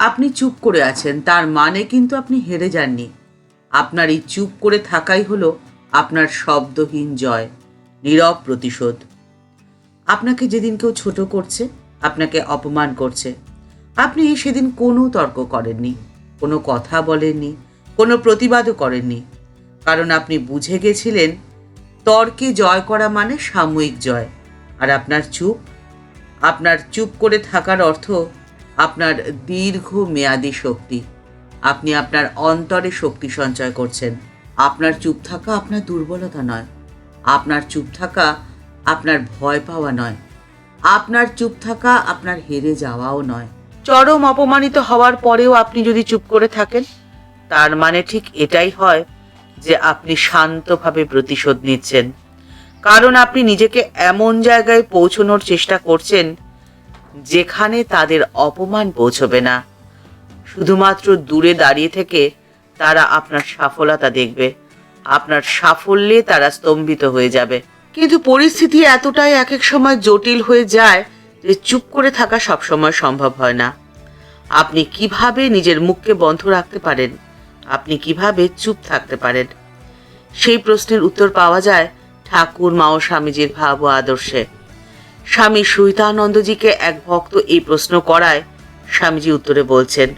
আপনি চুপ করে আছেন, তার মানে কিন্তু আপনি হেরে যাননি। আপনার এই চুপ করে থাকাই হলো আপনার শব্দহীন জয়, নীরব প্রতিশোধ। আপনাকে যেদিন কেউ ছোট করছে, আপনাকে অপমান করছে। আপনি সেদিন কোনো তর্ক করেননি, কোনো কথা বলেননি, কোনো প্রতিবাদও করেননি। কারণ আপনি বুঝে গেছিলেন, তর্কে জয় করা মানে সাময়িক জয়। আর আপনার চুপ আপনার চুপ করে থাকার অর্থ আপনার দীর্ঘ মেয়াদী শক্তি। আপনি আপনার অন্তরে শক্তি সঞ্চয় করছেন। আপনার চুপ থাকা আপনার দুর্বলতা নয়। আপনার চুপ থাকা আপনার ভয় পাওয়া নয়। আপনার চুপ থাকা আপনার হেরে যাওয়াও নয়। চরম অপমানিত হওয়ার পরেও আপনি যদি চুপ করে থাকেন, তার মানে ঠিক এটাই হয় যে আপনি শান্তভাবে প্রতিশোধ নিচ্ছেন। কারণ আপনি নিজেকে এমন জায়গায় পৌঁছানোর চেষ্টা করছেন যেখানে তাদের অপমান পৌঁছবে না। শুধুমাত্র দূরে দাঁড়িয়ে থেকে তারা আপনার সফলতা দেখবে। আপনার সাফল্যে তারা স্তম্ভিত হয়ে যাবে। কিন্তু পরিস্থিতি এতটাই এক এক সময় জটিল হয়ে যায় যে চুপ করে থাকা সবসময় সম্ভব হয় না। আপনি কীভাবে নিজের মুখকে বন্ধ রাখতে পারেন? আপনি কীভাবে চুপ থাকতে পারেন? সেই প্রশ্নের উত্তর পাওয়া যায় ঠাকুর মা ও স্বামীজির ভাব ও আদর্শে। স্বামী সুহিতানন্দজিকে এক ভক্ত এই প্রশ্ন করায় স্বামীজি উত্তরে বলছেন,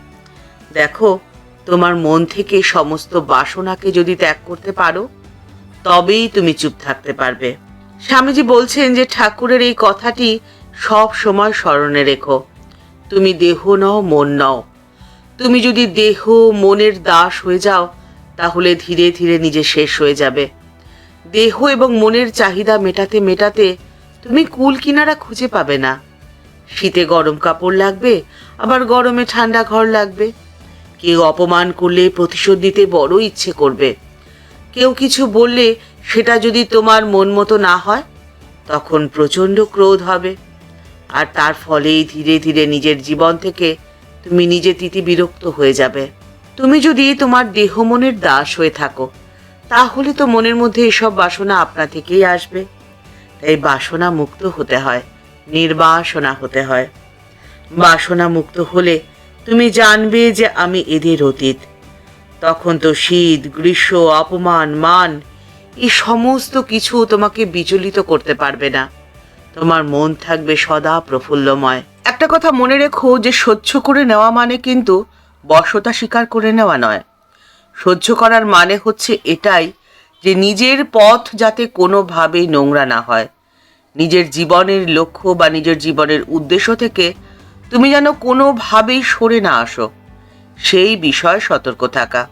দেখো, তোমার মন থেকে সমস্ত বাসনাকে যদি ত্যাগ করতে পারো, তবেই তুমি চুপ থাকতে পারবে। স্বামীজি বলছেন যে, ঠাকুরের এই কথাটি সব সময় স্মরণে রেখো। তুমি দেহ নও, মন নও। তুমি যদি দেহ মনের দাস হয়ে যাও, তাহলে ধীরে ধীরে নিজে শেষ হয়ে যাবে। দেহ এবং মনের চাহিদা মেটাতে মেটাতে তুমি কুল কিনারা খুঁজে পাবে না। শীতে গরম কাপড় লাগবে, আবার গরমে ঠান্ডা ঘর লাগবে। কেউ অপমান করলে প্রতিশোধ দিতে বড় ইচ্ছে করবে। কেউ কিছু বললে সেটা যদি তোমার মন মতো না হয়, তখন প্রচণ্ড ক্রোধ হবে। আর তার ফলেই ধীরে ধীরে নিজের জীবন থেকে তুমি নিজে তিতি বিরক্ত হয়ে যাবে। তুমি যদি তোমার দেহ মনের দাস হয়ে থাকো, তাহলে তো মনের মধ্যে এসব বাসনা আপনা থেকেই আসবে। তাই বাসনা মুক্ত হতে হয়, নির্বাসনা হতে হয়। বাসনা মুক্ত হলে তুমি জানবে যে আমি এদের অতীত। তখন তো শীত, গ্রীষ্ম, অপমান, মান, এই সমস্ত কিছু তোমাকে বিচলিত করতে পারবে না। তোমার মন থাকবে সদা প্রফুল্লময়। একটা কথা মনে রেখো যে সহ্য করে নেওয়া মানে কিন্তু বশতা স্বীকার করে নেওয়া নয়। সহ্য করার মানে হচ্ছে এটাই যে নিজের পথ যাতে কোনোভাবেই নোংরা না হয়। নিজের জীবনের লক্ষ্য বা নিজের জীবনের উদ্দেশ্য থেকে তুমি যেন কোনোভাবেই সরে না আসো। সেই বিষয়ে সতর্ক থাকা।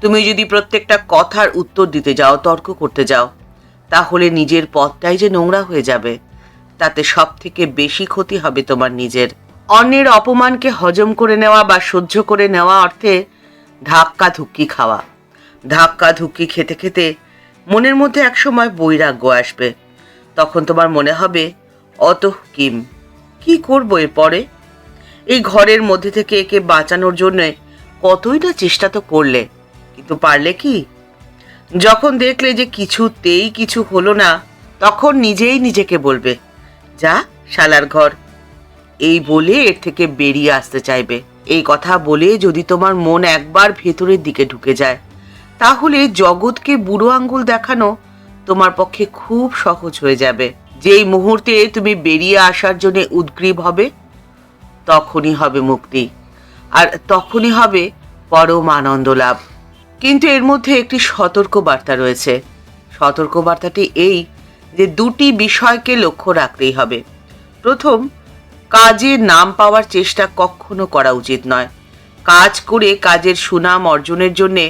তুমি যদি প্রত্যেকটা কথার উত্তর দিতে যাও, তর্ক করতে যাও, তাহলে নিজের পথটাই যে নোংরা হয়ে যাবে, তাতে সব থেকে বেশি ক্ষতি হবে তোমার নিজের। অন্যের অপমানকে হজম করে নেওয়া বা সহ্য করে নেওয়া অর্থে ধাক্কা ধুক্কি খাওয়া। ধাক্কা ধুক্কি খেতে খেতে মনের মধ্যে একসময় বৈরাগ্য আসবে। তখন তোমার মনে হবে, অত কিম, কি করব এরপরে? এই ঘরের মধ্যে থেকে একে বাঁচানোর জন্য কতই না চেষ্টা তো করলে, কিন্তু পারলে কি? যখন দেখলে যে কিছুতেই কিছু হলো না, তখন নিজেই নিজেকে বলবে, যা, শালার ঘর, এই বলে এর থেকে বেরিয়ে আসতে চাইবে। এই কথা বলে যদি তোমার মন একবার ভেতরের দিকে ঢুকে যায়, তাহলে জগৎকে বুড়ো আঙ্গুল দেখানো তোমার পক্ষে খুব সহজ হয়ে যাবে। যেই মুহূর্তে তুমি বেরিয়ে আসার জন্য উদ্গ্রীব হবে, তখনই হবে মুক্তি। আর তখনই হবে পরম আনন্দ লাভ। কিন্তু এর মধ্যে একটি সতর্ক বার্তা রয়েছে। সতর্ক বার্তাটি এই যে দুটি বিষয়কে লক্ষ্য রাখতেই হবে। প্রথম কাজে নাম পাওয়ার চেষ্টা কখনো করা উচিত নয়। কাজ করে কাজের সুনাম অর্জনের জন্যে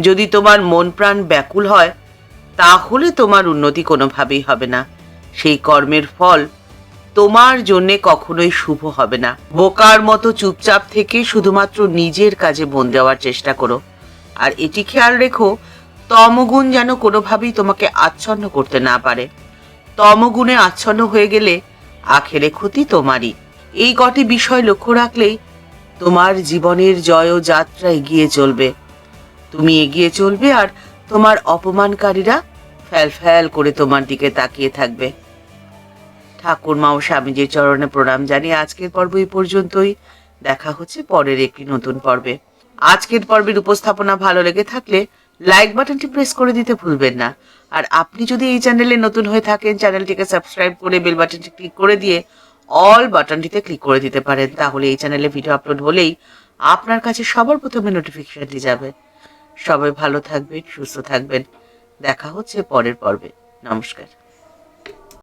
যদি তোমার মন প্রাণ ব্যাকুল হয় তাহলে তোমার উন্নতি কোনোভাবেই হবে না। সেই কর্মের ফল তোমার জন্যে কখনোই শুভ হবে না। বোকার মতো চুপচাপ থেকে শুধুমাত্র নিজের কাজে মন দেওয়ার চেষ্টা করো। আর এটি খেয়াল রেখো, তমগুণ যেন কোনোভাবেই তোমাকে আচ্ছন্ন করতে না পারে। তমগুণে আচ্ছন্ন হয়ে গেলে আখেরে ক্ষতি তোমারই। এই কটি বিষয় লক্ষ্য রাখলেই তোমার জীবনের জয় ও যাত্রা এগিয়ে চলবে। তুমি এগিয়ে চলবে আর তোমার অপমানকারীরা ফ্যাল ফ্যাল করে তোমার দিকে তাকিয়ে থাকবে। ঠাকুর মা ও স্বামীজির চরণে প্রণাম জানিয়ে আজকের পর্ব এই পর্যন্তই। দেখা হচ্ছে পরের একটি নতুন পর্বে। আজকের পর্বের উপস্থাপনা ভালো লেগে থাকলে লাইক বাটনটি প্রেস করে দিতে ভুলবেন না। আর আপনি যদি এই চ্যানেলে নতুন হয়ে থাকেন চ্যানেলটিকে সাবস্ক্রাইব করে বেল বাটনটি ক্লিক করে দিয়ে অল বাটনটিতে ক্লিক করে দিতে পারেন, তাহলে এই চ্যানেলে ভিডিও আপলোড হলেই আপনার কাছে সবার প্রথমে নোটিফিকেশনটি যাবে। সবাই ভালো থাকবেন সুস্থ থাকবেন। দেখা হচ্ছে পরের পর্বে। নমস্কার।